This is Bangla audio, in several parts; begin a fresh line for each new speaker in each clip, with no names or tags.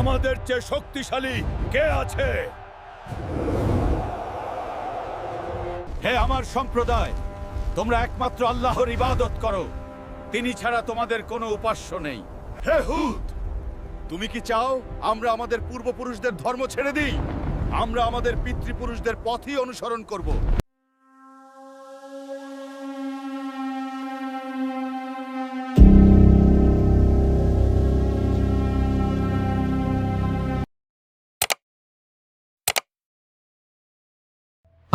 আমাদের চেয়ে শক্তিশালী কে আছে? হে আমার সম্প্রদায়, তোমরা একমাত্র আল্লাহর ইবাদত করো। তিনি ছাড়া তোমাদের কোনো উপাস্য নেই। হে হুদ, তুমি কি চাও আমরা আমাদের পূর্বপুরুষদের ধর্ম ছেড়ে দিই? আমরা আমাদের পিতৃপুরুষদের পথই অনুসরণ করব।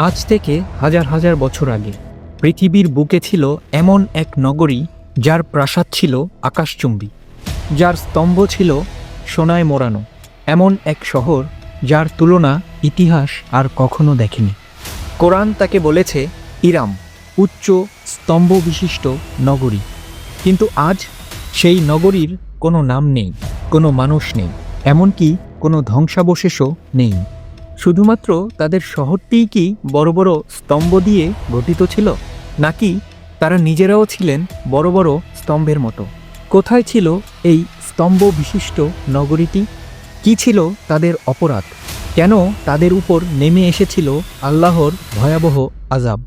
আজ থেকে হাজার হাজার বছর আগে পৃথিবীর বুকে ছিল এমন এক নগরী যার প্রাসাদ ছিল আকাশচুম্বী, যার স্তম্ভ ছিল সোনায় মোড়ানো, এমন এক শহর যার তুলনা ইতিহাস আর কখনো দেখেনি। কোরআন তাকে বলেছে ইরাম, উচ্চ স্তম্ভ বিশিষ্ট নগরী। কিন্তু আজ সেই নগরীর কোনো নাম নেই, কোনো মানুষ নেই, এমনকি কোনো ধ্বংসাবশেষও নেই। শুধুমাত্র তাদের শহরটিই কি বড় বড় স্তম্ভ দিয়ে গঠিত ছিল, নাকি তারা নিজেরাও ছিলেন বড় বড় স্তম্ভের মতো? কোথায় ছিল এই স্তম্ভ বিশিষ্ট নগরীটি? কি ছিল তাদের অপরাধ? কেন তাদের উপর নেমে এসেছিল আল্লাহর ভয়াবহ আজাব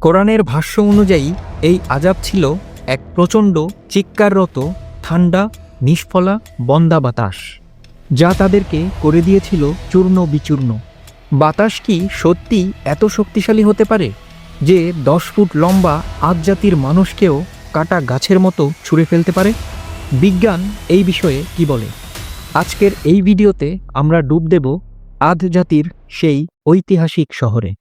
কোরআনের ভাষ্য অনুযায়ী এই আজাব ছিল এক প্রচণ্ড চিৎকাররত ঠান্ডা নিষ্ফলা বন্দা বাতাস যা তাদেরকে করে দিয়েছিল চূর্ণ বিচূর্ণ। বাতাস কি সত্যি এত শক্তিশালী হতে পারে যে দশ ফুট লম্বা আজ জাতির মানুষকেও কাটা গাছের মতো ছুঁড়ে ফেলতে পারে? বিজ্ঞান এই বিষয়ে কি বলে? আজকের এই ভিডিওতে আমরা ডুব দেব আধ জাতির সেই ঐতিহাসিক শহরে।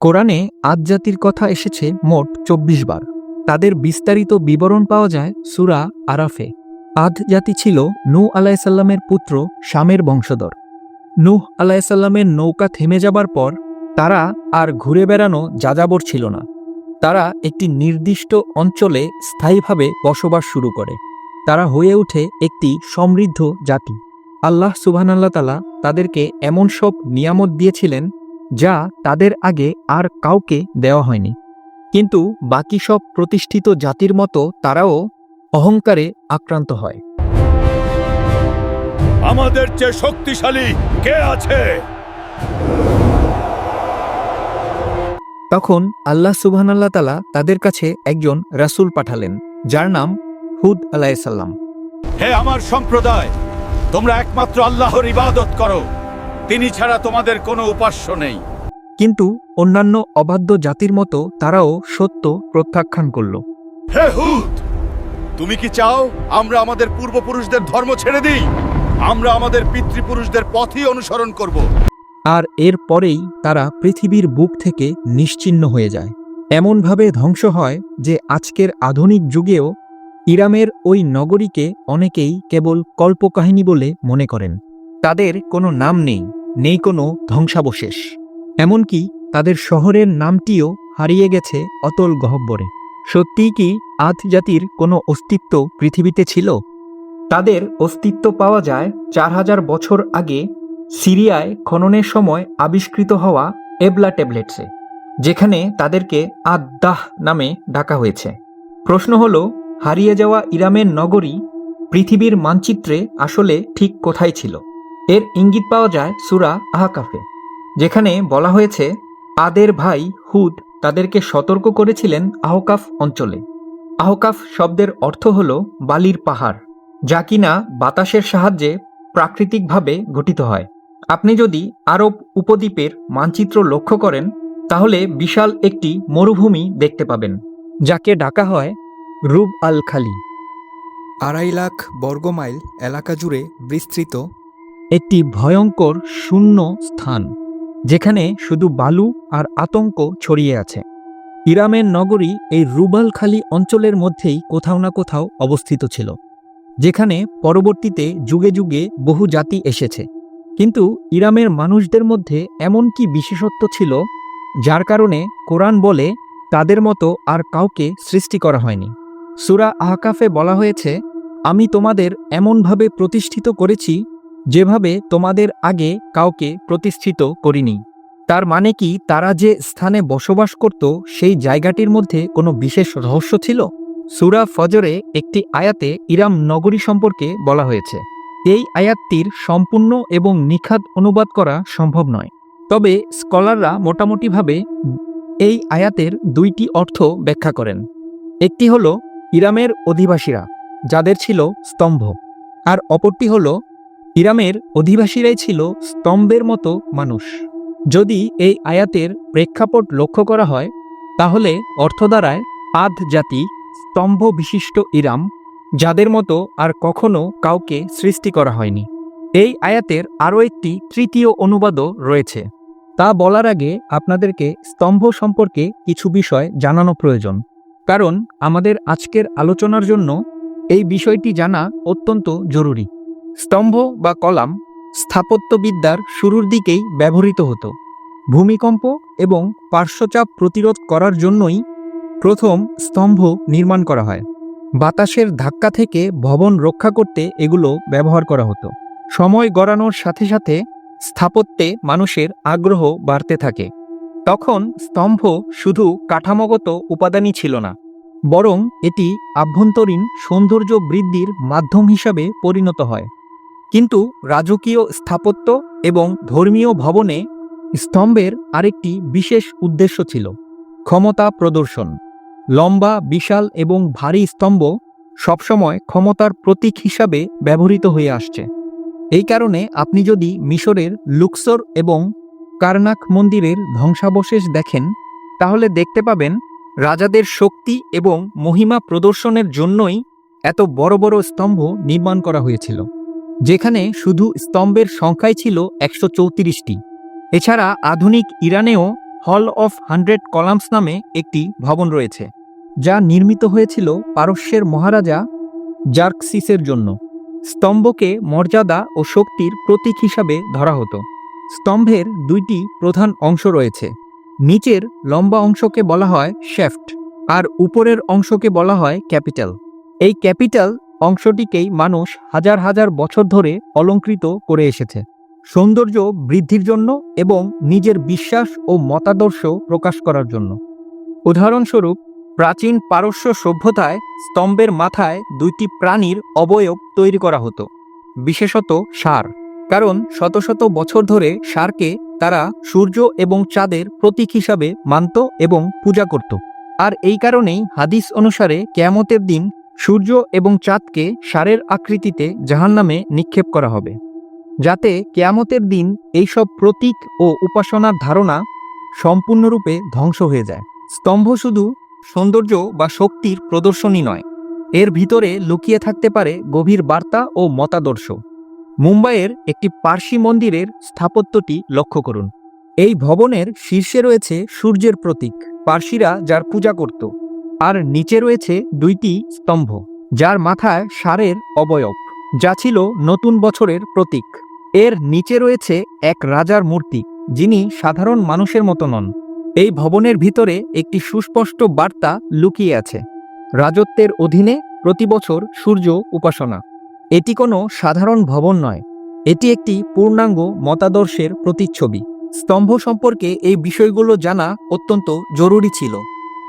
কোরআনে আদ জাতির কথা এসেছে মোট চব্বিশ বার। তাদের বিস্তারিত বিবরণ পাওয়া যায় সুরা আরাফে। আদ জাতি ছিল নূহ আলাইসাল্লামের পুত্র শামের বংশধর। নূহ আলাইসাল্লামের নৌকা থেমে যাবার পর তারা আর ঘুরে বেড়ানো যাযাবর ছিল না। তারা একটি নির্দিষ্ট অঞ্চলে স্থায়ীভাবে বসবাস শুরু করে। তারা হয়ে ওঠে একটি সমৃদ্ধ জাতি। আল্লাহ সুবহানাল্লাহ তালা তাদেরকে এমন সব নিয়ামত দিয়েছিলেন যা তাদের আগে আর কাউকে দেওয়া হয়নি। কিন্তু বাকি সব প্রতিষ্ঠিত জাতির মতো তারাও অহংকারে আক্রান্ত হয়।
আমাদের চেয়ে শক্তিশালী কে আছে?
তখন আল্লাহ সুবহানাল্লাহ তালা তাদের কাছে একজন রাসূল পাঠালেন যার নাম হুদ আলাইসাল্লাম
হে আমার সম্প্রদায় তোমরা একমাত্র আল্লাহর ইবাদত করো। তিনি ছাড়া তোমাদের কোনো উপাস্য নেই।
কিন্তু অন্যান্য অবাধ্য জাতির মতো তারাও সত্য প্রত্যাখ্যান করল।
হে হুদ! তুমি কি চাও আমরা আমাদের পূর্বপুরুষদের ধর্ম ছেড়ে দিই? আমরা আমাদের পিতৃপুরুষদের পথই অনুসরণ করব।
আর এর পরেই তারা পৃথিবীর বুক থেকে নিশ্চিহ্ন হয়ে যায়। এমনভাবে ধ্বংস হয় যে আজকের আধুনিক যুগেও ইরামের ওই নগরীকে অনেকেই কেবল কল্পকাহিনী বলে মনে করেন। তাদের কোনো নাম নেই নেই কোনো ধ্বংসাবশেষ। এমনকি তাদের শহরের নামটিও হারিয়ে গেছে অতল গহব্বরে। সত্যিই কি আদ জাতির কোনো অস্তিত্ব পৃথিবীতে ছিল? তাদের অস্তিত্ব পাওয়া যায় চার হাজার বছর আগে সিরিয়ায় খননের সময় আবিষ্কৃত হওয়া এবলা ট্যাবলেটসে, যেখানে তাদেরকে আদাহ নামে ডাকা হয়েছে। প্রশ্ন হল, হারিয়ে যাওয়া ইরামের নগরী পৃথিবীর মানচিত্রে আসলে ঠিক কোথায় ছিল? এর ইঙ্গিত পাওয়া যায় সুরা আহাকাফে। যেখানে বলা হয়েছে আদের ভাই হুদ তাদেরকে সতর্ক করেছিলেন আহকাফ অঞ্চলে। আহকাফ শব্দের অর্থ হল বালির পাহাড় যা কিনা বাতাসের সাহায্যে প্রাকৃতিকভাবে গঠিত হয়। আপনি যদি আরব উপদ্বীপের মানচিত্র লক্ষ্য করেন তাহলে বিশাল একটি মরুভূমি দেখতে পাবেন যাকে ডাকা হয় রুব আল খালি।
আড়াই লাখ বর্গমাইল এলাকা জুড়ে বিস্তৃত
একটি ভয়ঙ্কর শূন্য স্থান। যেখানে শুধু বালু আর আতঙ্ক ছড়িয়ে আছে। ইরামের নগরী এই রুবাল খালি অঞ্চলের মধ্যেই কোথাও না কোথাও অবস্থিত ছিল, যেখানে পরবর্তীতে যুগে যুগে বহু জাতি এসেছে। কিন্তু ইরামের মানুষদের মধ্যে এমন কি বিশেষত্ব ছিল, যার কারণে কোরআন বলে তাদের মতো আর কাউকে সৃষ্টি করা হয়নি। সুরা আহকাফে বলা হয়েছে, আমি তোমাদের এমনভাবে প্রতিষ্ঠিত করেছি যেভাবে তোমাদের আগে কাউকে প্রতিষ্ঠিত করিনি, তার মানে কি তারা যে স্থানে বসবাস করত সেই জায়গাটির মধ্যে কোনো বিশেষ রহস্য ছিল? সুরা ফজরে একটি আয়াতে ইরাম নগরী সম্পর্কে বলা হয়েছে, এই আয়াতটির সম্পূর্ণ এবং নিখাত অনুবাদ করা সম্ভব নয়। তবে স্কলাররা মোটামুটিভাবে এই আয়াতের দুইটি অর্থ ব্যাখ্যা করেন। একটি হল ইরামের অধিবাসীরা, যাদের ছিল স্তম্ভ, আর অপরটি হল ইরামের অধিবাসীরাই ছিল স্তম্ভের মতো মানুষ। যদি এই আয়াতের প্রেক্ষাপট লক্ষ্য করা হয়, তাহলে অর্থ দ্বারায় আদ জাতি স্তম্ভ বিশিষ্ট ইরাম, যাদের মতো আর কখনো কাউকে সৃষ্টি করা হয়নি। এই আয়াতের আরও একটি তৃতীয় অনুবাদও রয়েছে। তা বলার আগে আপনাদেরকে স্তম্ভ সম্পর্কে কিছু বিষয় জানানো প্রয়োজন। কারণ আমাদের আজকের আলোচনার জন্য এই বিষয়টি জানা অত্যন্ত জরুরি। স্তম্ভ বা কলাম স্থাপত্যবিদ্যার শুরুর দিকেই ব্যবহৃত হতো। ভূমিকম্প এবং পার্শ্বচাপ প্রতিরোধ করার জন্যই প্রথম স্তম্ভ নির্মাণ করা হয়। বাতাসের ধাক্কা থেকে ভবন রক্ষা করতে এগুলো ব্যবহার করা হতো। সময় গড়ানোর সাথে সাথে স্থাপত্যে মানুষের আগ্রহ বাড়তে থাকে। তখন স্তম্ভ শুধু কাঠামোগত উপাদানই ছিল না, বরং এটি আভ্যন্তরীণ সৌন্দর্য বৃদ্ধির মাধ্যম হিসাবে পরিণত হয়। কিন্তু রাজকীয় স্থাপত্য এবং ধর্মীয় ভবনে স্তম্ভের আরেকটি বিশেষ উদ্দেশ্য ছিল ক্ষমতা প্রদর্শন। লম্বা, বিশাল এবং ভারী স্তম্ভ সবসময় ক্ষমতার প্রতীক হিসাবে ব্যবহৃত হয়ে আসছে। এই কারণে আপনি যদি মিশরের লুকসর এবং কার্নাক মন্দিরের ধ্বংসাবশেষ দেখেন, তাহলে দেখতে পাবেন রাজাদের শক্তি এবং মহিমা প্রদর্শনের জন্যই এত বড় বড় স্তম্ভ নির্মাণ করা হয়েছিল। যেখানে শুধু স্তম্ভের সংখ্যাই ছিল একশো চৌত্রিশটি। এছাড়া আধুনিক ইরানেও হল অফ হান্ড্রেড কলামস নামে একটি ভবন রয়েছে, যা নির্মিত হয়েছিল পারস্যের মহারাজা জার্কসিসের জন্য। স্তম্ভকে মর্যাদা ও শক্তির প্রতীক হিসাবে ধরা হতো। স্তম্ভের দুইটি প্রধান অংশ রয়েছে, নিচের লম্বা অংশকে বলা হয় শেফট আর উপরের অংশকে বলা হয় ক্যাপিটাল। এই ক্যাপিটাল অংশটিকেই মানুষ হাজার হাজার বছর ধরে অলঙ্কৃত করে এসেছে। সৌন্দর্য বৃদ্ধির জন্য এবং নিজের বিশ্বাস ও মতাদর্শ প্রকাশ করার জন্য। উদাহরণস্বরূপ, প্রাচীন পারস্য সভ্যতায় স্তম্ভের মাথায় দুইটি প্রাণীর অবয়ব তৈরি করা হতো, বিশেষত সার। কারণ শত শত বছর ধরে সারকে তারা সূর্য এবং চাঁদের প্রতীক হিসাবে মানত এবং পূজা করত। আর এই কারণেই হাদিস অনুসারে কেয়ামতের দিন সূর্য এবং চাঁদকে সারের আকৃতিতে জাহান্নামে নিক্ষেপ করা হবে, যাতে কেয়ামতের দিন এইসব প্রতীক ও উপাসনার ধারণা সম্পূর্ণরূপে ধ্বংস হয়ে যায়। স্তম্ভ শুধু সৌন্দর্য বা শক্তির প্রদর্শনী নয়, এর ভিতরে লুকিয়ে থাকতে পারে গভীর বার্তা ও মতাদর্শ। মুম্বাইয়ের একটি পার্সি মন্দিরের স্থাপত্যটি লক্ষ্য করুন। এই ভবনের শীর্ষে রয়েছে সূর্যের প্রতীক, পার্সিরা যার পূজা করত। আর নিচে রয়েছে দুইটি স্তম্ভ, যার মাথায় সারের অবয়ব, যা ছিল নতুন বছরের প্রতীক। এর নিচে রয়েছে এক রাজার মূর্তি, যিনি সাধারণ মানুষের মতো নন। এই ভবনের ভিতরে একটি সুস্পষ্ট বার্তা লুকিয়ে আছে। রাজত্বের অধীনে প্রতি বছর সূর্য উপাসনা। এটি কোনো সাধারণ ভবন নয়। এটি একটি পূর্ণাঙ্গ মতাদর্শের প্রতিচ্ছবি। স্তম্ভ সম্পর্কে এই বিষয়গুলো জানা অত্যন্ত জরুরি ছিল।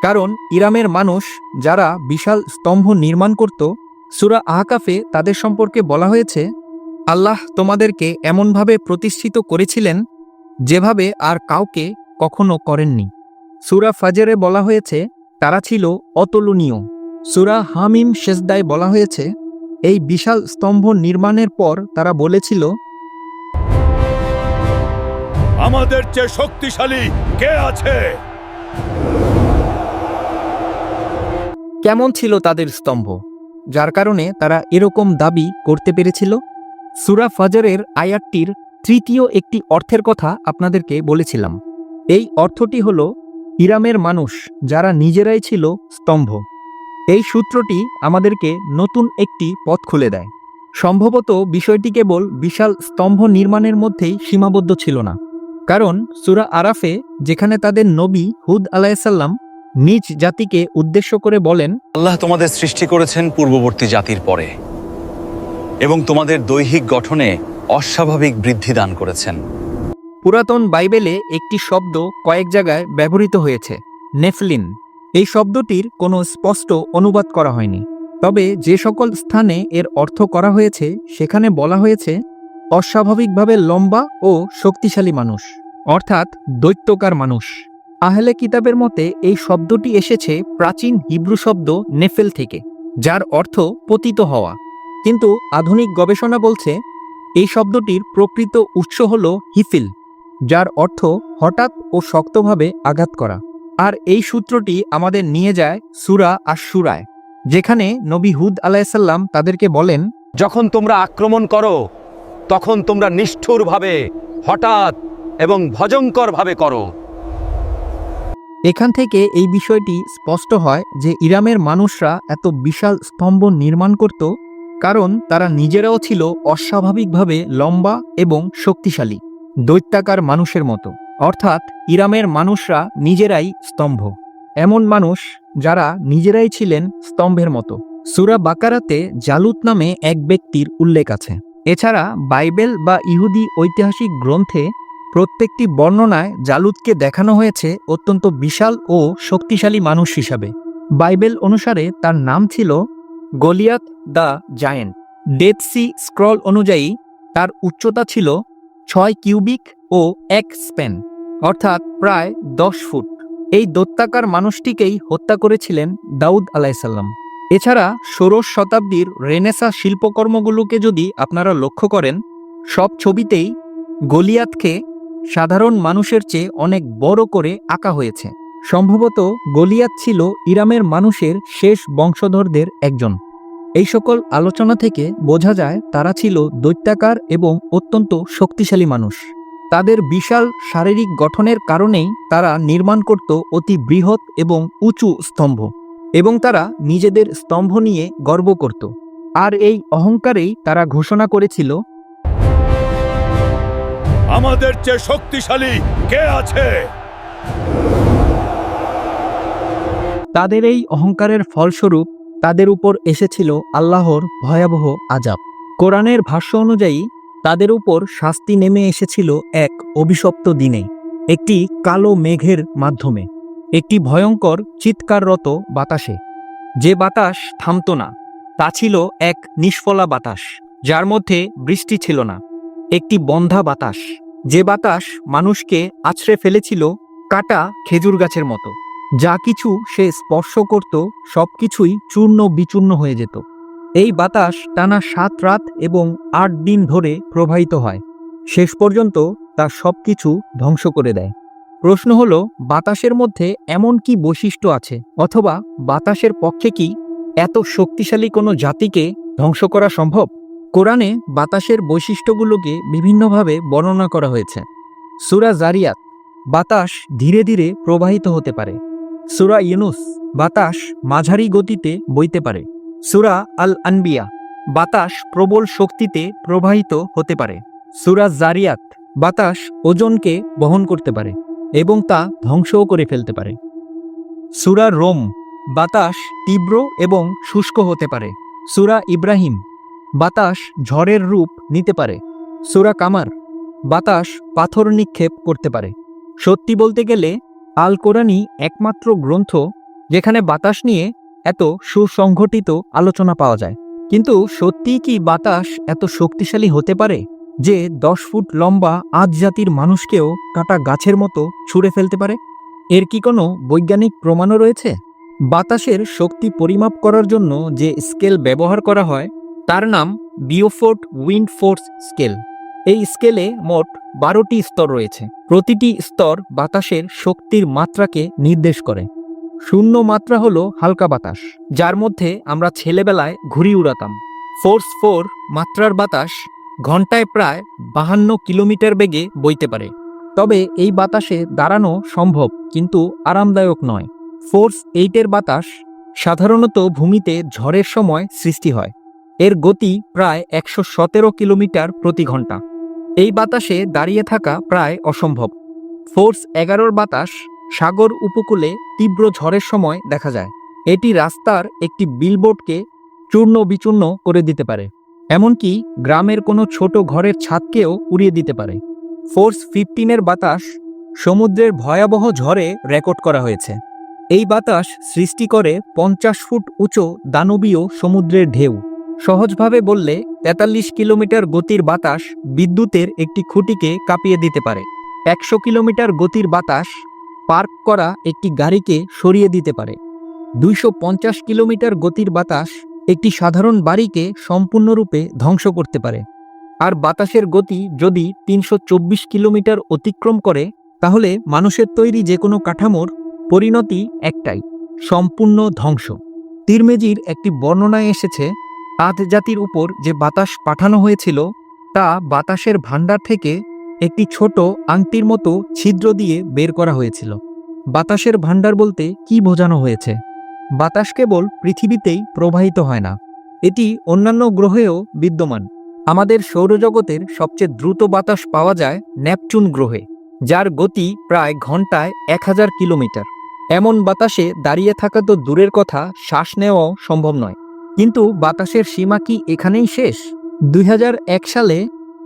কারণ ইরামের মানুষ যারা বিশাল স্তম্ভ নির্মাণ করত, সুরা আহকাফে তাদের সম্পর্কে বলা হয়েছে, আল্লাহ তোমাদেরকে এমনভাবে প্রতিষ্ঠিত করেছিলেন যেভাবে আর কাউকে কখনো করেননি। সুরা ফাজেরে বলা হয়েছে, তারা ছিল অতুলনীয়। সুরা হামিম শেষদায় বলা হয়েছে, এই বিশাল স্তম্ভ নির্মাণের পর তারা বলেছিল,
আমাদের চেয়ে শক্তিশালী কে আছে?
কেমন ছিল তাদের স্তম্ভ? যার কারণে তারা এরকম দাবি করতে পেরেছিল? সুরা ফাজারের আয়াতটির তৃতীয় একটি অর্থের কথা আপনাদেরকে বলেছিলাম। এই অর্থটি হল ইরামের মানুষ যারা নিজেরাই ছিল স্তম্ভ। এই সূত্রটি আমাদেরকে নতুন একটি পথ খুলে দেয়। সম্ভবত বিষয়টি কেবল বিশাল স্তম্ভ নির্মাণের মধ্যেই সীমাবদ্ধ ছিল না। কারণ সুরা আরাফে যেখানে তাদের নবী হুদ আলাইসাল্লাম নিজ জাতিকে উদ্দেশ্য করে বলেন
আল্লাহ তোমাদের সৃষ্টি করেছেন পূর্ববর্তী জাতির পরে এবং তোমাদের দৈহিক গঠনে অস্বাভাবিক বৃদ্ধি দান করেছেন।
পুরাতন বাইবেলে একটি শব্দ কয়েক জায়গায় ব্যবহৃত হয়েছে নেফলিন। এই শব্দটির কোনো স্পষ্ট অনুবাদ করা হয়নি। তবে যে সকল স্থানে এর অর্থ করা হয়েছে সেখানে বলা হয়েছে অস্বাভাবিকভাবে লম্বা ও শক্তিশালী মানুষ অর্থাৎ দৈত্যকার মানুষ। আহলে কিতাবের মতে, এই শব্দটি এসেছে প্রাচীন হিব্রু শব্দ নেফেল থেকে, যার অর্থ পতিত হওয়া। কিন্তু আধুনিক গবেষণা বলছে, এই শব্দটির প্রকৃত উৎস হল হিফিল, যার অর্থ হঠাৎ ও শক্তভাবে আঘাত করা। আর এই সূত্রটি আমাদের নিয়ে যায় সুরা আর সুরায় যেখানে নবী হুদ আলাইসাল্লাম তাদেরকে বলেন,
যখন তোমরা আক্রমণ করো, তখন তোমরা নিষ্ঠুরভাবে, হঠাৎ এবং ভয়ঙ্করভাবে করো।
এখান থেকে এই বিষয়টি স্পষ্ট হয় যে ইরামের মানুষরা এত বিশাল স্তম্ভ নির্মাণ করত কারণ তারা নিজেরাও ছিল অস্বাভাবিকভাবে লম্বা এবং শক্তিশালী, দৈত্যাকার মানুষের মতো। অর্থাৎ ইরামের মানুষরা নিজেরাই স্তম্ভ। এমন মানুষ যারা নিজেরাই ছিলেন স্তম্ভের মতো। সুরা বাকারাতে জালুত নামে এক ব্যক্তির উল্লেখ আছে। এছাড়া বাইবেল বা ইহুদি ঐতিহাসিক গ্রন্থে প্রত্যেকটি বর্ণনায় জালুদকে দেখানো হয়েছে অত্যন্ত বিশাল ও শক্তিশালী মানুষ হিসাবে। বাইবেল অনুসারে তার নাম ছিল Goliath the giant. Dead Sea scroll অনুযায়ী তার উচ্চতা ছিল ছয় কিউবিক ও এক স্প্যান অর্থাৎ প্রায় দশ ফুট। এই দত্তাকার মানুষটিকেই হত্যা করেছিলেন দাউদ আলাইসাল্লাম এছাড়া ষোড়শ শতাব্দীর রেনেসা শিল্পকর্মগুলোকে যদি আপনারা লক্ষ্য করেন, সব ছবিতেই গলিয়াতকে সাধারণ মানুষের চেয়ে অনেক বড় করে আঁকা হয়েছে। সম্ভবত গলিয়াত ছিল ইরামের মানুষের শেষ বংশধরদের একজন। এই সকল আলোচনা থেকে বোঝা যায়, তারা ছিল দৈত্যাকার এবং অত্যন্ত শক্তিশালী মানুষ। তাদের বিশাল শারীরিক গঠনের কারণেই তারা নির্মাণ করত অতি বৃহৎ এবং উঁচু স্তম্ভ এবং তারা নিজেদের স্তম্ভ নিয়ে গর্ব করত। আর এই অহংকারেই তারা ঘোষণা করেছিল
আমাদের চেয়ে শক্তিশালী কে আছে?
তাদের এই অহংকারের ফলস্বরূপ তাদের উপর এসেছিল আল্লাহর ভয়াবহ আজাব কোরআনের ভাষ্য অনুযায়ী, তাদের উপর শাস্তি নেমে এসেছিল এক অভিশপ্ত দিনে, একটি কালো মেঘের মাধ্যমে, একটি ভয়ঙ্কর চিৎকাররত বাতাসে। যে বাতাস থামত না, তা ছিল এক নিষ্ফলা বাতাস, যার মধ্যে বৃষ্টি ছিল না। একটি বন্ধা বাতাস। যে বাতাস মানুষকে আছড়ে ফেলেছিল কাটা খেজুর গাছের মতো। যা কিছু সে স্পর্শ করত, সবকিছুই চূর্ণ বিচূর্ণ হয়ে যেত। এই বাতাস টানা সাত রাত এবং আট দিন ধরে প্রবাহিত হয়। শেষ পর্যন্ত তা সবকিছু ধ্বংস করে দেয়। প্রশ্ন হলো, বাতাসের মধ্যে এমন কি বৈশিষ্ট্য আছে? অথবা বাতাসের পক্ষে কি এত শক্তিশালী কোনো জাতিকে ধ্বংস করা সম্ভব? কোরআনে বাতাসের বৈশিষ্ট্যগুলোকে বিভিন্নভাবে বর্ণনা করা হয়েছে। সুরা জারিয়াত, বাতাস ধীরে ধীরে প্রবাহিত হতে পারে। সুরা ইউনুস, বাতাস মাঝারি গতিতে বইতে পারে। সুরা আল আনবিয়া বাতাস প্রবল শক্তিতে প্রবাহিত হতে পারে। সুরা জারিয়াত, বাতাস ওজনকে বহন করতে পারে এবং তা ধ্বংসও করে ফেলতে পারে। সুরা রোম, বাতাস তীব্র এবং শুষ্ক হতে পারে। সুরা ইব্রাহিম বাতাস ঝড়ের রূপ নিতে পারে। সুরা কামার, বাতাস পাথর নিক্ষেপ করতে পারে। সত্যি বলতে গেলে আল কোরআনই একমাত্র গ্রন্থ যেখানে বাতাস নিয়ে এত সুসংগঠিত আলোচনা পাওয়া যায়। কিন্তু সত্যিই কি বাতাস এত শক্তিশালী হতে পারে যে দশ ফুট লম্বা আজ জাতির মানুষকেও কাটা গাছের মতো ছুঁড়ে ফেলতে পারে? এর কি কোনো বৈজ্ঞানিক প্রমাণও রয়েছে? বাতাসের শক্তি পরিমাপ করার জন্য যে স্কেল ব্যবহার করা হয় তার নাম বিওফোর্ট উইন্ড ফোর্স স্কেল। এই স্কেলে মোট বারোটি স্তর রয়েছে। প্রতিটি স্তর বাতাসের শক্তির মাত্রাকে নির্দেশ করে। শূন্য মাত্রা হলো হালকা বাতাস, যার মধ্যে আমরা ছেলেবেলায় ঘুড়ি উড়াতাম। ফোর্স ফোর মাত্রার বাতাস ঘন্টায় প্রায় বাহান্ন কিলোমিটার বেগে বইতে পারে। তবে এই বাতাসে দাঁড়ানো সম্ভব, কিন্তু আরামদায়ক নয়। ফোর্স এইটের বাতাস সাধারণত ভূমিতে ঝড়ের সময় সৃষ্টি হয়। এর গতি প্রায় একশো সতেরো কিলোমিটার প্রতি ঘণ্টা। এই বাতাসে দাঁড়িয়ে থাকা প্রায় অসম্ভব। ফোর্স এগারোর বাতাস সাগর উপকূলে তীব্র ঝড়ের সময় দেখা যায়। এটি রাস্তার একটি বিলবোর্ডকে চূর্ণ বিচূর্ণ করে দিতে পারে। এমনকি গ্রামের কোনো ছোট ঘরের ছাদকেও উড়িয়ে দিতে পারে। ফোর্স ফিফটিনের বাতাস সমুদ্রের ভয়াবহ ঝড়ে রেকর্ড করা হয়েছে। এই বাতাস সৃষ্টি করে পঞ্চাশ ফুট উঁচু দানবীয় সমুদ্রের ঢেউ। সহজভাবে বললে, তেতাল্লিশ কিলোমিটার গতির বাতাস বিদ্যুতের একটি খুঁটিকে কাঁপিয়ে দিতে পারে। একশো কিলোমিটার গতির বাতাস পার্ক করা একটি গাড়িকে সরিয়ে দিতে পারে। দুইশো পঞ্চাশ কিলোমিটার গতির বাতাস একটি সাধারণ বাড়িকে সম্পূর্ণরূপে ধ্বংস করতে পারে। আর বাতাসের গতি যদি তিনশো চব্বিশ কিলোমিটার অতিক্রম করে, তাহলে মানুষের তৈরি যে কোনো কাঠামোর পরিণতি একটাই, সম্পূর্ণ ধ্বংস। তিরমেজির একটি বর্ণনায় এসেছে আদ জাতির উপর যে বাতাস পাঠানো হয়েছিল, তা বাতাসের ভাণ্ডার থেকে একটি ছোট আংটির মতো ছিদ্র দিয়ে বের করা হয়েছিল। বাতাসের ভাণ্ডার বলতে কি বোঝানো হয়েছে? বাতাস কেবল পৃথিবীতেই প্রবাহিত হয় না। এটি অন্যান্য গ্রহেও বিদ্যমান। আমাদের সৌরজগতের সবচেয়ে দ্রুত বাতাস পাওয়া যায় ন্যাপচুন গ্রহে, যার গতি প্রায় ঘন্টায় এক হাজার কিলোমিটার। এমন বাতাসে দাঁড়িয়ে থাকা তো দূরের কথা, শ্বাস নেওয়াও সম্ভব নয়। কিন্তু বাতাসের সীমা কি এখানেই শেষ? দুই হাজার এক সালে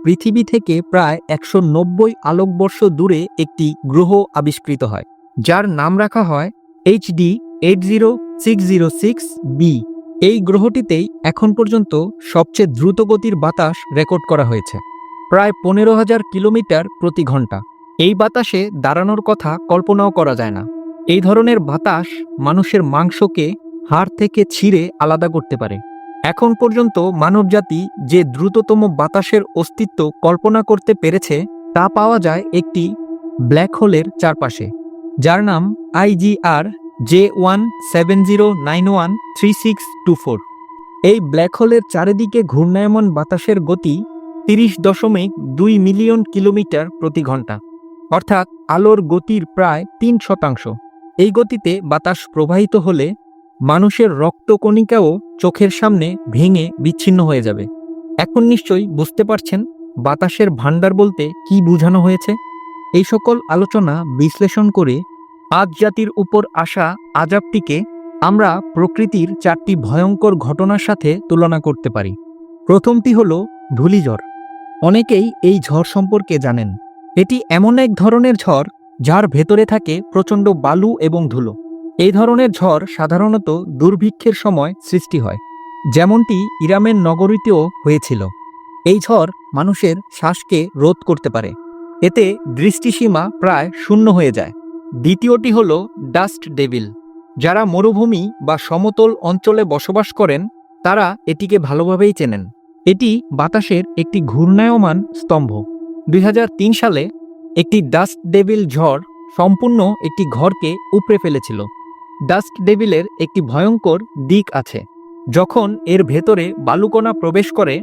পৃথিবী থেকে প্রায় একশো নব্বই আলোকবর্ষ দূরে একটি গ্রহ আবিষ্কৃত হয়, যার নাম রাখা হয় HD eight zero six zero six b. এই গ্রহটিতেই এখন পর্যন্ত সবচেয়ে দ্রুতগতির বাতাস রেকর্ড করা হয়েছে, প্রায় পনেরো হাজার কিলোমিটার প্রতি ঘণ্টা। এই বাতাসে দাঁড়ানোর কথা কল্পনাও করা যায় না। এই ধরনের বাতাস মানুষের মাংসকে হাড় থেকে ছিঁড়ে আলাদা করতে পারে। এখন পর্যন্ত মানবজাতি যে দ্রুততম বাতাসের অস্তিত্ব কল্পনা করতে পেরেছে, তা পাওয়া যায় একটি ব্ল্যাক হোলের চারপাশে, যার নাম IGR J one seven zero nine one three six two four. এই ব্ল্যাক হোলের চারিদিকে ঘূর্ণায়মান বাতাসের গতি তিরিশ দশমিক দুই মিলিয়ন কিলোমিটার প্রতি ঘণ্টা, অর্থাৎ আলোর গতির প্রায় তিন শতাংশ। এই গতিতে বাতাস প্রবাহিত হলে মানুষের রক্তকণিকাও চোখের সামনে ভেঙে বিচ্ছিন্ন হয়ে যাবে। এখন নিশ্চয়ই বুঝতে পারছেন বাতাসের ভাণ্ডার বলতে কি বোঝানো হয়েছে? এই সকল আলোচনা বিশ্লেষণ করে আজ জাতির উপর আসা আজাবটিকে আমরা প্রকৃতির চারটি ভয়ঙ্কর ঘটনার সাথে তুলনা করতে পারি। প্রথমটি হল ধূলিঝড়। অনেকেই এই ঝড় সম্পর্কে জানেন। এটি এমন এক ধরনের ঝড় যার ভেতরে থাকে প্রচণ্ড বালু এবং ধুলো। এই ধরনের ঝড় সাধারণত দুর্ভিক্ষের সময় সৃষ্টি হয়, যেমনটি ইরামের নগরীতেও হয়েছিল। এই ঝড় মানুষের শ্বাসকে রোধ করতে পারে। এতে দৃষ্টিসীমা প্রায় শূন্য হয়ে যায়। দ্বিতীয়টি হল ডাস্ট ডেভিল। যারা মরুভূমি বা সমতল অঞ্চলে বসবাস করেন, তারা এটিকে ভালোভাবেই চেনেন। এটি বাতাসের একটি ঘূর্ণায়মান স্তম্ভ। দুই হাজার তিন সালে একটি ডাস্ট ডেভিল ঝড় সম্পূর্ণ একটি ঘরকে উপড়ে ফেলেছিল। ডাস্ট ডেভিলের একটি ভয়ঙ্কর দিক আছে। যখন এর ভেতরে বালুকণা প্রবেশ করে,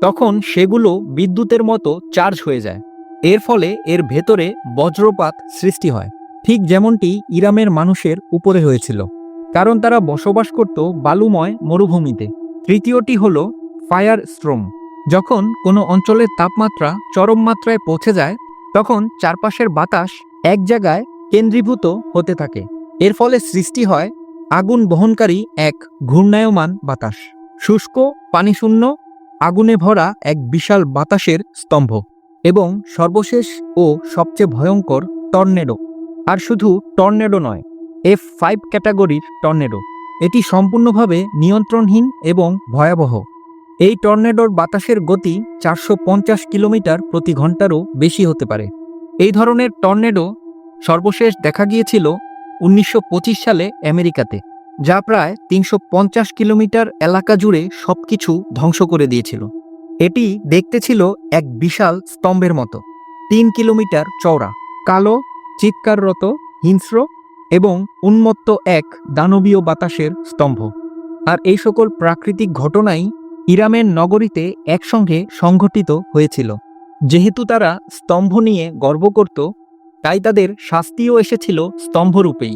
তখন সেগুলো বিদ্যুতের মতো চার্জ হয়ে যায়। এর ফলে এর ভেতরে বজ্রপাত সৃষ্টি হয়। ঠিক যেমনটি ইরামের মানুষের উপরে হয়েছিল। কারণ তারা বসবাস করত বালুময় মরুভূমিতে। তৃতীয়টি হল ফায়ার স্ট্রোম। যখন কোনো অঞ্চলের তাপমাত্রা চরম মাত্রায় পৌঁছে যায়, তখন চারপাশের বাতাস এক জায়গায় কেন্দ্রীভূত হতে থাকে। এর ফলে সৃষ্টি হয় আগুন বহনকারী এক ঘূর্ণায়মান বাতাস। শুষ্ক, পানিশূন্য, আগুনে ভরা এক বিশাল বাতাসের স্তম্ভ এবং সর্বশেষ ও সবচেয়ে ভয়ঙ্কর টর্নেডো। আর শুধু টর্নেডো নয় এফ ফাইভ ক্যাটাগরির টর্নেডো। এটি সম্পূর্ণভাবে নিয়ন্ত্রণহীন এবং ভয়াবহ। এই টর্নেডোর বাতাসের গতি চারশো পঞ্চাশ কিলোমিটার প্রতি ঘন্টারও বেশি হতে পারে। এই ধরনের টর্নেডো সর্বশেষ দেখা গিয়েছিল উনিশশো পঁচিশ সালে আমেরিকাতে, যা প্রায় তিনশো পঞ্চাশ কিলোমিটার এলাকা জুড়ে সবকিছু ধ্বংস করে দিয়েছিল। এটি দেখতে ছিল এক বিশাল স্তম্ভের মতো। তিন কিলোমিটার চওড়া, কালো, চিৎকাররত, হিংস্র এবং উন্মত্ত এক দানবীয় বাতাসের স্তম্ভ। আর এই সকল প্রাকৃতিক ঘটনাই ইরামের নগরীতে একসঙ্গে সংঘটিত হয়েছিল। যেহেতু তারা স্তম্ভ নিয়ে গর্ব করত তাই তাদের শাস্তিও এসেছিল স্তম্ভরূপেই।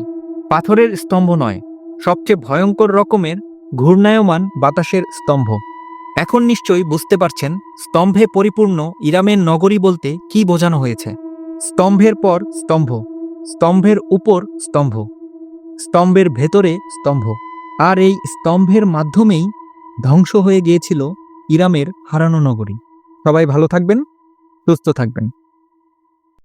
পাথরের স্তম্ভ নয়, সবচেয়ে ভয়ঙ্কর রকমের ঘূর্ণায়মান বাতাসের স্তম্ভ। এখন নিশ্চয়ই বুঝতে পারছেন স্তম্ভে পরিপূর্ণ ইরামের নগরী বলতে কি বোঝানো হয়েছে। স্তম্ভের পর স্তম্ভ, স্তম্ভের উপর স্তম্ভ, স্তম্ভের ভেতরে স্তম্ভ। আর এই স্তম্ভের মাধ্যমেই ধ্বংস হয়ে গিয়েছিল ইরামের হারানো নগরী। সবাই ভালো থাকবেন, সুস্থ থাকবেন।